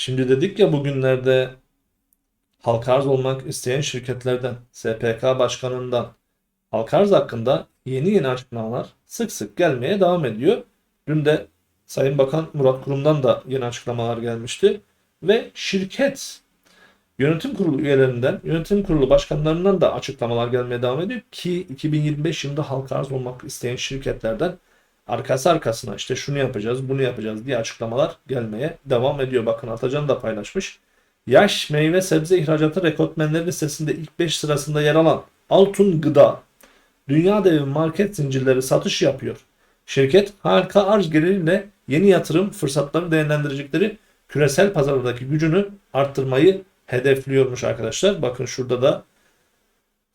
Şimdi dedik ya bugünlerde halka arz olmak isteyen şirketlerden, SPK başkanından halka arz hakkında yeni yeni açıklamalar sık sık gelmeye devam ediyor. Dün de Sayın Bakan Murat Kurum'dan da yeni açıklamalar gelmişti. Ve şirket yönetim kurulu üyelerinden, yönetim kurulu başkanlarından da açıklamalar gelmeye devam ediyor ki 2025 yılında halka arz olmak isteyen şirketlerden arkası arkasına işte şunu yapacağız, bunu yapacağız diye açıklamalar gelmeye devam ediyor. Bakın Atacan da paylaşmış. Yaş meyve sebze ihracatı rekortmenleri listesinde ilk 5 sırasında yer alan Altun Gıda, dünya devi market zincirleri satış yapıyor. Şirket harika arz geliriyle yeni yatırım fırsatları değerlendirecekleri küresel pazardaki gücünü arttırmayı hedefliyormuş arkadaşlar. Bakın şurada da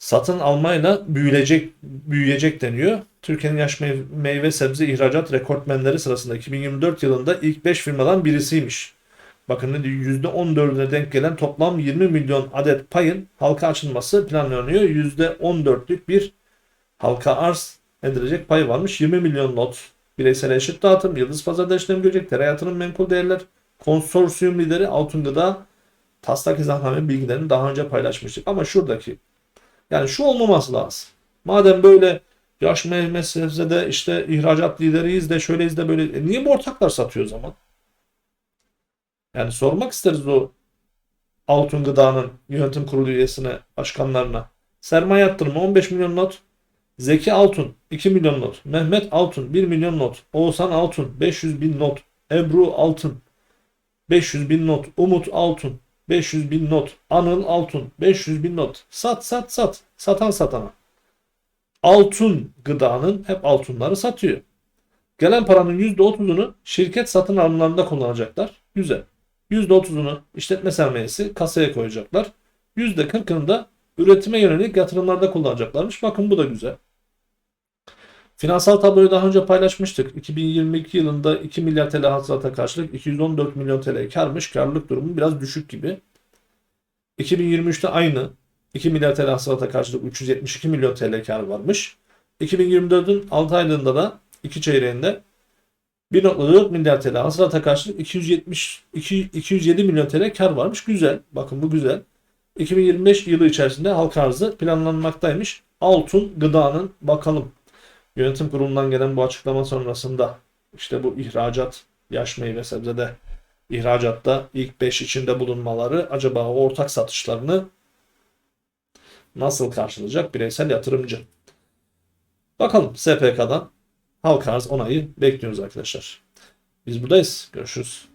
satın almayla büyüyecek büyüyecek deniyor. Türkiye'nin yaş meyve, sebze ihracat rekortmenleri sırasında 2024 yılında ilk 5 firmadan birisiymiş. Bakın ne diyor %14'üne denk gelen toplam 20 milyon adet payın halka açılması planlanıyor. %14'lük bir halka arz edilecek pay varmış. 20 milyon not bireysel eşit dağıtım, yıldız pazarda işlem görecek, tereyağı menkul değerler, konsorsiyum lideri Altın Gıda taslak izahname bilgilerini daha önce paylaşmıştık. Ama şuradaki yani şu olmaması lazım. Madem böyle yaş meyve sebzede işte ihracat lideriyiz de şöyleyiz de böyle. E niye bu ortaklar satıyor o zaman? Yani sormak isteriz o Altın Gıda'nın yönetim kurulu üyesine, başkanlarına. Sermaye yatırımı 15 milyon not. Zeki Altun 2 milyon not. Mehmet Altun 1 milyon not. Oğuzhan Altun 500 bin not. Ebru Altun 500 bin not. Umut Altun 500 bin not. Anıl Altun 500 bin not. Sat sat sat. Satan satana. Altun gıdanın hep altınları satıyor. Gelen paranın %30'unu şirket satın alımlarında kullanacaklar. Güzel. %30'unu işletme sermayesi kasaya koyacaklar. %40'ını da üretime yönelik yatırımlarda kullanacaklarmış. Bakın bu da güzel. Finansal tabloyu daha önce paylaşmıştık. 2022 yılında 2 milyar TL hasılata karşılık 214 milyon TL karmış. Karlılık durumu biraz düşük gibi. 2023'te aynı 2 milyar TL hasılata karşılık 372 milyon TL kar varmış. 2024'ün 6 aylığında da 2 çeyreğinde 1.4 milyar TL hasılata karşılık 270 2, 207 milyon TL kar varmış. Güzel. Bakın bu güzel. 2025 yılı içerisinde halka arzı planlanmaktaymış. Altın gıdanın bakalım Yönetim kurulundan gelen bu açıklama sonrasında işte bu ihracat, yaş meyve sebzede ihracatta ilk 5 içinde bulunmaları acaba ortak satışlarını nasıl karşılayacak bireysel yatırımcı? Bakalım SPK'dan halka arz onayı bekliyoruz arkadaşlar. Biz buradayız. Görüşürüz.